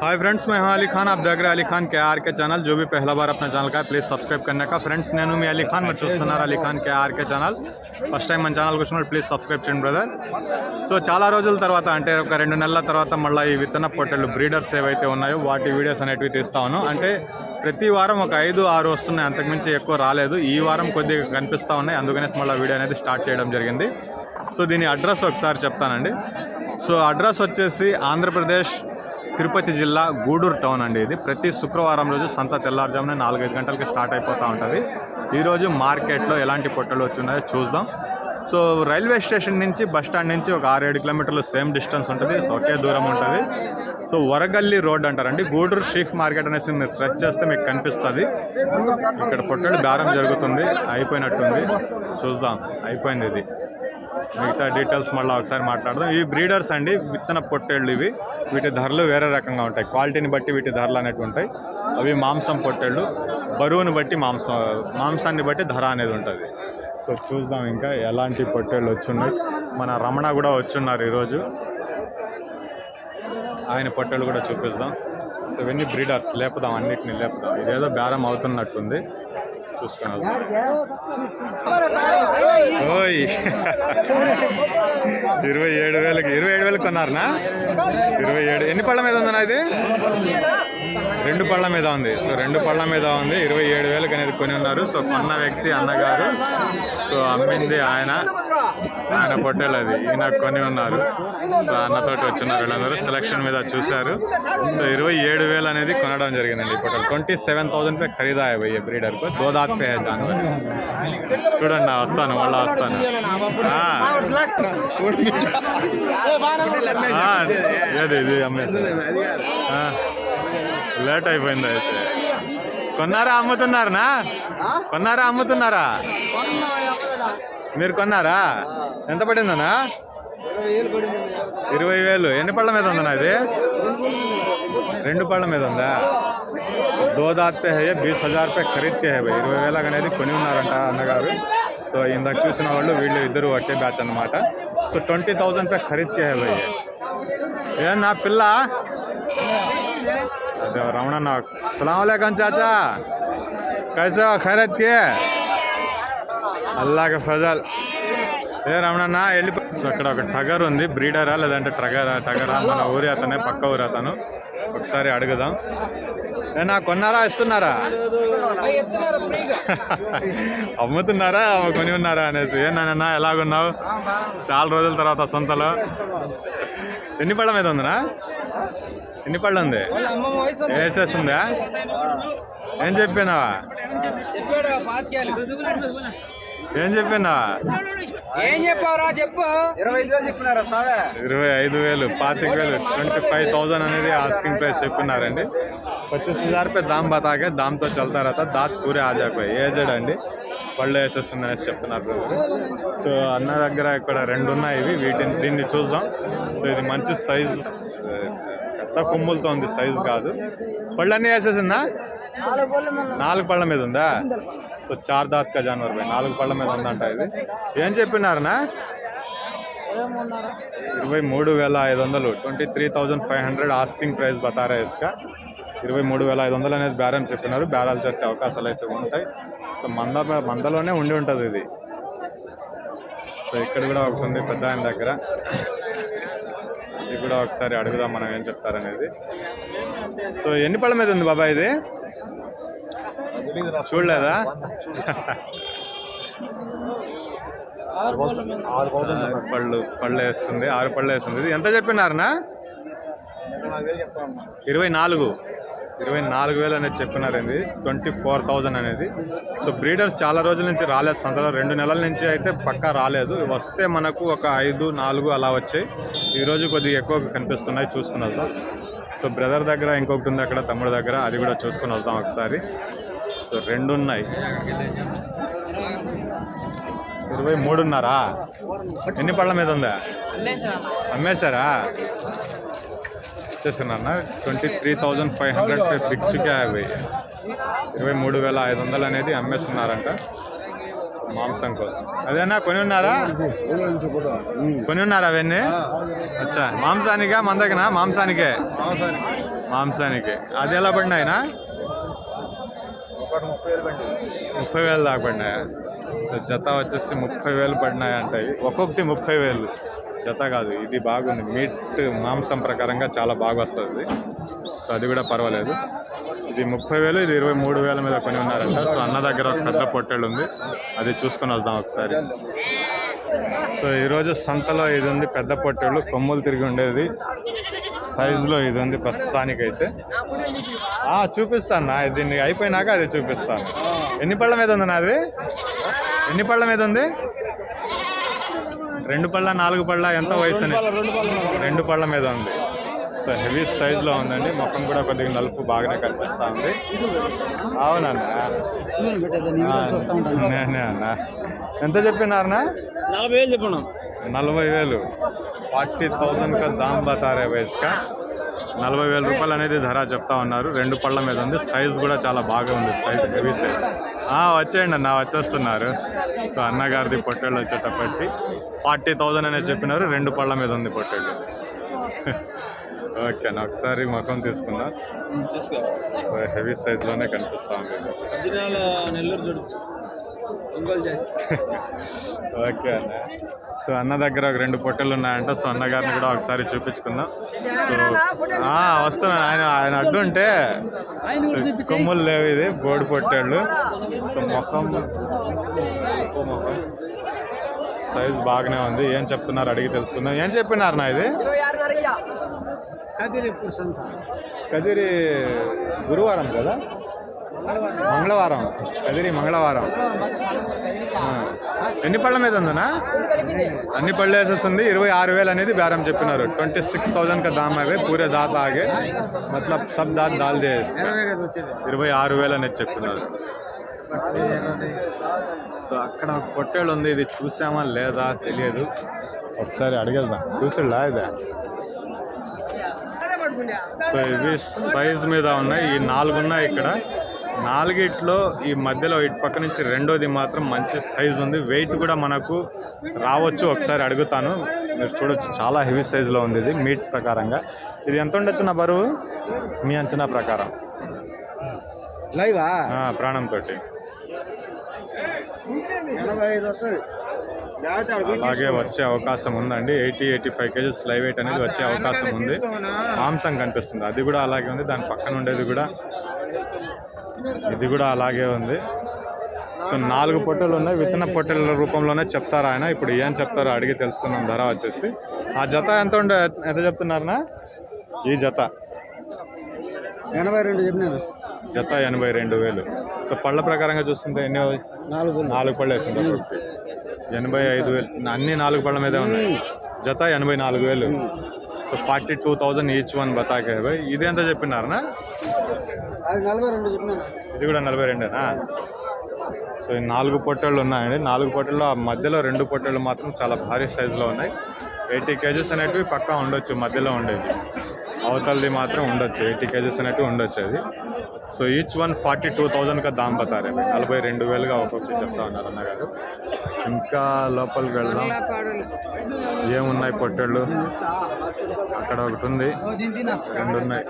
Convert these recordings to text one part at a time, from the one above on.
Hi friends मैं हूं अली खान आप देख रहे हैं अली खान के आर के चैनल जो भी पहला बार अपना ఛానల్ का है ప్లీజ్ సబ్స్క్రైబ్ करने का ఫ్రెండ్స్ నేను మీ అలీ ఖాన్ మీరు చూస్తున్నారు Ali Khan K R K channel first time మన ఛానల్కి వచ్చినప్పుడు ప్లీజ్ సబ్స్క్రైబ్ చేయండి బ్రదర్ సో చాలా రోజుల తర్వాత అంటే ఒక రెండు నెలల తర్వాత మళ్ళీ ఈ విత్తన పొట్టెలు బ్రీడర్స్ ఏవైతే ఉన్నాయో వాటి వీడియోస్ అనేటివి తీస్తాను అంటే ప్రతి వారం ఒక ఐదు ఆరు వస్తున్నాయి అంతకుమించి ఎక్కువ రాలేదు ఈ వారం కొద్దిగా కనిపిస్తూ ఉన్నాయి అందుకనేసి మళ్ళీ వీడియో అనేది స్టార్ట్ చేయడం జరిగింది సో దీని అడ్రస్ ఒకసారి చెప్తానండి సో అడ్రస్ వచ్చేసి ఆంధ్రప్రదేశ్ తిరుపతి జిల్లా గూడూరు టౌన్ అండి ఇది. ప్రతి శుక్రవారం రోజు సంత తెల్లారుజామున నాలుగైదు గంటలకి స్టార్ట్ అయిపోతూ ఉంటుంది. ఈరోజు మార్కెట్లో ఎలాంటి పొట్టలు వచ్చున్నాయో చూద్దాం. సో రైల్వే స్టేషన్ నుంచి బస్ స్టాండ్ నుంచి ఒక ఆరేడు కిలోమీటర్లు సేమ్ డిస్టెన్స్ ఉంటుంది. సో ఒకే దూరం ఉంటుంది. సో వరగల్లి రోడ్ అంటారండి. గూడూరు షీఫ్ మార్కెట్ అనేసి మీరు స్ట్రెచ్ చేస్తే మీకు కనిపిస్తుంది. ఇక్కడ పొట్టలు బేరం జరుగుతుంది. అయిపోయినట్టుంది. చూద్దాం. అయిపోయింది ఇది. మిగతా డీటెయిల్స్ మళ్ళీ ఒకసారి మాట్లాడదాం. ఇవి బ్రీడర్స్ అండి విత్తన పొట్టేళ్ళు ఇవి. వీటి ధరలు వేరే రకంగా ఉంటాయి. క్వాలిటీని బట్టి వీటి ధరలు అనేవి ఉంటాయి. అవి మాంసం పొట్టేళ్ళు. బరువుని బట్టి మాంసం మాంసాన్ని బట్టి ధర అనేది ఉంటుంది. సో చూద్దాం ఇంకా ఎలాంటి పొట్టేళ్ళు వచ్చున్నాయి. మన రమణ కూడా వచ్చున్నారు ఈరోజు. ఆయన పొట్టేళ్ళు కూడా చూపిద్దాం. సో ఇవన్నీ బ్రీడర్స్ లేపుదాం అన్నిటిని లేపుదాం. ఇదేదో బేరం అవుతున్నట్టుంది. చూసుకున్నాం ఓయ్. ఇరవై ఏడు వేలకి ఇరవై ఏడు వేలకు కొన్నారనా? ఇరవై ఏడు. ఎన్ని పళ్ళ మీద ఉందన్నా ఇది? రెండు పళ్ళ మీద ఉంది. సో రెండు పళ్ళ మీద ఉంది. ఇరవై ఏడు వేలకు అనేది కొని ఉన్నారు. సో కొన్న వ్యక్తి అన్నగారు. సో అమ్మింది ఆయన. ఆయన పొట్టేలు అది. ఈయన కొని ఉన్నారు. సో అన్నతోటి వచ్చినారు వీళ్ళందరూ సెలక్షన్ మీద చూశారు. సో ఇరవై ఏడు వేలు అనేది కొనడం జరిగిందండి పొట్టలు. ట్వంటీ సెవెన్ థౌసండ్ పే ఖరీదా భయ్య బ్రీడర్కు దోదాత్ పే జాన్వర్ చూడండి వస్తాను మళ్ళీ వస్తాను. ఏది ఇది అమ్మేది. లేట్ అయిపోయింది అయితే. కొన్నారా అమ్ముతున్నారనా? కొన్నారా అమ్ముతున్నారా? మీరు కొన్నారా? ఎంత పడిందనా ఇరవై వేలు. ఎన్ని పళ్ళ మీద ఉందన్నా ఇది? రెండు పళ్ళ మీద ఉందా? దోదాతే హే బీస్ హజార్ రూపాయ ఖరీద్తే హే భయ్. ఇరవై వేలకు అనేది కొని ఉన్నారంట అన్నగారు. సో ఇందాక చూసిన వాళ్ళు వీళ్ళు ఇద్దరు ఒకే బ్యాచ్ అన్నమాట. సో ట్వంటీ థౌజండ్ రూపాయ ఖరీద్తే హే భయ్. ఏ నా పిల్ల? అదే రమణన్న సలాంకం చాచా. కైసా ఖైరత్ అల్లాగ ఫజల్ ఏ రమణన్న వెళ్ళి సో అక్కడ ఒక టగర్ ఉంది. బ్రీడరా లేదంటే టగరా టగరా? మన ఊరి అతనే పక్క ఊరి అతను. ఒకసారి అడుగుదాం. ఏ కొన్నారా? ఇస్తున్నారా? అమ్ముతున్నారా? కొని ఉన్నారా అనేసి. ఏ నాన్న ఎలాగున్నావు? చాలా రోజుల తర్వాత సొంతలో. ఎన్ని పళ్ళ మీద ఉందినా? ఎన్ని పళ్ళు ఉంది? వేసేస్తుందా ఏం చెప్పినావా? ఏం చెప్పినా? ఏం చెప్పారా చెప్పు. ఇరవై ఐదు వేలు పాతిక వేలు ట్వంటీ ఫైవ్ థౌసండ్ అనేది ఆస్కింగ్ ప్రైస్ చెప్పినారండి. పచ్చీస్ హజార్ దామ్ బతాకే దామ్తో చల్తారా దాత్ పూరే ఆజాపోయి ఏజెడ్ అండి? పళ్ళు వేసేస్తుందనేసి చెప్తున్నారు సో అన్న దగ్గర ఇక్కడ రెండు ఉన్నాయి ఇవి. వీటిని దీన్ని చూద్దాం. సో ఇది మంచి సైజ్ కొమ్ములతో ఉంది సైజు కాదు. పళ్ళు అన్నీ వేసేసిందా? నాలుగు పళ్ళ మీద ఉందా? సో చార్ దాత్ కా జానవర్ భాయ్ నాలుగు పళ్ళ మీద ఉందంట ఇది. ఏం చెప్పినారనా? ఇరవై మూడు వేల ఐదు వందలు twenty three thousand five hundred asking price బతారా ఇసుక. ఇరవై మూడు వేల ఐదు వందలు అనేది బేరం చెప్పినారు బేరాలు చేసే అవకాశాలు అయితే ఉంటాయి. సో మంద మందలోనే ఉండి ఉంటుంది ఇది. సో ఇక్కడ కూడా ఒకటి ఉంది పెద్ద ఆయన దగ్గర. ఇది కూడా ఒకసారి అడుగుదాం మనం ఏం చెప్తారనేది. సో ఎన్ని పళ్ళ మీద ఉంది బాబా ఇది? చూడలేదా? పళ్ళు పళ్ళు వేస్తుంది ఆరు పళ్ళు వేస్తుంది. ఇది ఎంత చెప్పినారనా? ఇరవై నాలుగు. ఇరవై నాలుగు వేలు అనేది చెప్తున్నారు ఇది ట్వంటీ ఫోర్ థౌజండ్ అనేది. సో బ్రీడర్స్ చాలా రోజుల నుంచి రాలేదు. సంతలో రెండు నెలల నుంచి అయితే పక్కా రాలేదు. వస్తే మనకు ఒక ఐదు నాలుగు అలా వచ్చాయి. ఈరోజు కొద్దిగా ఎక్కువ కనిపిస్తున్నాయి చూసుకుని వద్దాం. సో బ్రదర్ దగ్గర ఇంకొకటి ఉంది అక్కడ తమ్ముడు దగ్గర. అది కూడా చూసుకుని వద్దాం ఒకసారి. సో రెండు ఉన్నాయి. ఇరవై మూడున్నారా? ఎన్ని పళ్ళ మీద ఉందా? అమ్మేశారా? వచ్చేసినా twenty three thousand five hundred five పిచ్చుకే అవి. ఇరవై మూడు వేల ఐదు వందలు అనేది అమ్మేస్తున్నారంట మాంసం కోసం. అదేనా? కొని ఉన్నారా? కొని ఉన్నారా అవన్నీ? అచ్చా. మాంసానికా? మందకనా? మాంసానికే? మాంసానికి. అది ఎలా పడినాయినా? ముప్పై వేలు దాకా పడినాయా? సో జత వచ్చేసి ముప్పై వేలు పడినాయి అంటాయి ఒక్కొక్కటి ముప్పై వేలు. జత కాదు ఇది బాగుంది. మీట్ మాంసం ప్రకారంగా చాలా బాగా వస్తుంది. సో అది కూడా పర్వాలేదు. ఇది ముప్పై వేలు ఇది ఇరవై మూడు వేల మీద కొని ఉన్నారంట. సో అన్న దగ్గర ఒక పెద్ద పొట్టెలు ఉంది. అది చూసుకొని వద్దాం ఒకసారి. సో ఈరోజు సంతలో ఇది ఉంది పెద్ద పొట్టెలు. కొమ్ములు తిరిగి ఉండేది. సైజులో ఇది ఉంది ప్రస్తుతానికైతే. చూపిస్తాను నా. దీన్ని అయిపోయినాక అది చూపిస్తాను. ఎన్ని పళ్ళ మీద ఉంది నాది? ఎన్ని పళ్ళ మీద ఉంది? రెండు పళ్ళ నాలుగు పళ్ళ ఎంత వయసు? రెండు పళ్ళ. మీద ఉంది. సో హెవీ సైజులో ఉందండి. మొక్కం కూడా కొద్దిగా నలుపు బాగానే కనిపిస్తా ఉంది. అవునన్నా ఎంత చెప్పినారనా నలభై వేలు చెప్పండి నలభై వేలు. ఫార్టీ థౌజండ్ కా దామ్ బతారే నలభై వేల రూపాయలు అనేది ధర చెప్తా ఉన్నారు. రెండు పళ్ళ మీద ఉంది. సైజ్ కూడా చాలా బాగా ఉంది. సైజ్ హెవీ సైజ్ వచ్చేయండి అన్న వచ్చేస్తున్నారు. సో అన్నగారిది పొట్టేళ్ళు వచ్చేటప్పటికి ఫార్టీ థౌజండ్ అనేది చెప్పినారు. రెండు పళ్ళ మీద ఉంది పొట్టేళ్ళు. ఓకే అన్న ఒకసారి ముఖం తీసుకుందాం. సో హెవీ సైజ్లోనే కనిపిస్తా ఉంది. ఓకే అన్న. సో అన్న దగ్గర ఒక రెండు పొట్టెలు ఉన్నాయంట. సో అన్నగారిని కూడా ఒకసారి చూపించుకుందాం. సో ఆ, వస్తున్నాను ఆయన ఆయన అడ్డు ఉంటే సో కొమ్ములు లేవు ఇది బోడి పొట్టేళ్ళు. సో మొఖం మొఖం. సైజ్ బాగానే ఉంది. ఏం చెప్తున్నారు అడిగి తెలుసుకుందాం. ఏం చెప్పినారు నా ఇది? కదిరి గురువారం కదా? మంగళవారం. కదిరి మంగళవారం. ఎన్ని పళ్ళ మీద ఉందనా అన్ని పళ్ళు వేసేస్తుంది ఇరవై ఆరు వేలు అనేది బేరం చెప్పినారు. ట్వంటీ సిక్స్ థౌసండ్ కా దామ్ అవి పూరే దాత ఆగే. మతలబ్ సబ్ దాత దాల్ దే ఇరవై ఆరు వేలు అనేది చెప్పినారు. సో అక్కడ పొట్టేళ్ళు ఉంది ఇది చూసామా లేదా తెలియదు. ఒకసారి అడిగేద్దాం. చూసిలా ఇదే? సో ఇవి సైజ్ మీద ఉన్నాయి ఈ నాలుగు ఉన్నాయి ఇక్కడ. నాలుగిట్లో ఈ మధ్యలో ఇటు పక్క నుంచి రెండోది మాత్రం మంచి సైజ్ ఉంది. వెయిట్ కూడా మనకు రావచ్చు. ఒకసారి అడుగుతాను. మీరు చూడొచ్చు. చాలా హెవీ సైజులో ఉంది ఇది మీట్ ప్రకారంగా. ఇది ఎంత ఉండొచ్చు నా బరువు? మీ అంచనా ప్రకారం. లైవా ప్రాణంతో అలాగే వచ్చే అవకాశం ఉందండి. Eighty eighty five kgs live weight అనేది వచ్చే అవకాశం ఉంది. మాంసం కనిపిస్తుంది. అది కూడా అలాగే ఉంది. దాని పక్కన ఉండేది కూడా ఇది కూడా అలాగే ఉంది. సో నాలుగు పొట్టెలు ఉన్నాయి. విత్తన పొట్టెల రూపంలోనే చెప్తారు ఆయన. ఇప్పుడు ఏం చెప్తారో అడిగి తెలుసుకుందాం. ధర వచ్చేసి. ఆ జత ఎంత ఉండే ఎంత చెప్తున్నారనా ఈ జత. ఎనభై రెండు చెప్పినాను జత ఎనభై రెండు వేలు. సో పళ్ళ ప్రకారంగా చూస్తుంటే ఎన్ని నాలుగు నాలుగు పళ్ళు వేసింది. ఎనభై ఐదు వేలు. అన్ని నాలుగు పళ్ళ మీదే ఉన్నాయి. జత ఎనభై నాలుగు వేలు. So forty two thousand each one బతాకే భాయ్. ఇది ఎంత చెప్పినారనా? ఇది కూడా నలభై రెండేనా? సో ఈ నాలుగు పొట్టేళ్ళు ఉన్నాయండి. నాలుగు పొట్టల్లో ఆ మధ్యలో రెండు పొట్టేళ్ళు మాత్రం చాలా భారీ సైజులో ఉన్నాయి. ఎయిటీ కేజెస్ అనేటివి పక్కా ఉండొచ్చు మధ్యలో ఉండేది అవతలది మాత్రం ఉండొచ్చు. ఎయిటీ కేజెస్ అనేటివి ఉండొచ్చు అది. So each one forty two థౌజండ్గా దామ్ బతారే నలభై రెండు వేలుగా ఒక్కొక్కటి చెప్తా ఉన్నారు అన్నగారు. ఇంకా లోపలికి వెళ్దాం. ఏమున్నాయి పొట్టెళ్ళు? అక్కడ ఒకటి ఉంది. రెండు ఉన్నాయి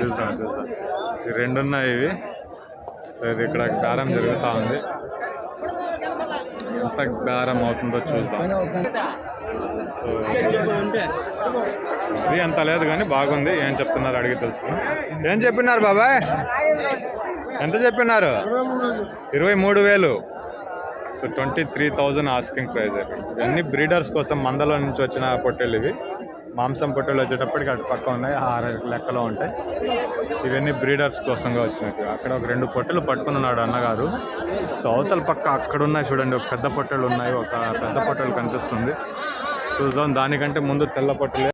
చూద్దాం చూద్దాం. రెండు ఉన్నాయి ఇవి. ఇది ఇక్కడ కారం జరుగుతూ ఉంది. ఎంత బేరం అవుతుందో చూద్దాం. సో ఇది అంత లేదు కానీ బాగుంది. ఏం చెప్తున్నారు అడిగి తెలుసుకున్నాం ఏం చెప్పినారు బాబాయ్? ఎంత చెప్పినారు? ఇరవై మూడు వేలు. So twenty three thousand asking price ఇవన్నీ బ్రీడర్స్ కోసం మందలో నుంచి వచ్చిన పొట్టేళ్ళు ఇవి? మాంసం పొట్టెలు వచ్చేటప్పటికి అటు పక్క ఉన్నాయి ఆరు లెక్కలో ఉంటాయి. ఇవన్నీ బ్రీడర్స్ కోసంగా వచ్చినట్టు. అక్కడ ఒక రెండు పొట్టెలు పట్టుకుని ఉన్నాడు అన్నగారు. సో అవతల పక్క అక్కడ ఉన్నాయి చూడండి ఒక పెద్ద పొట్టెలు ఉన్నాయి ఒక పెద్ద పొట్టెలు కనిపిస్తుంది. చూద్దాం దానికంటే ముందు తెల్ల పొట్టలే.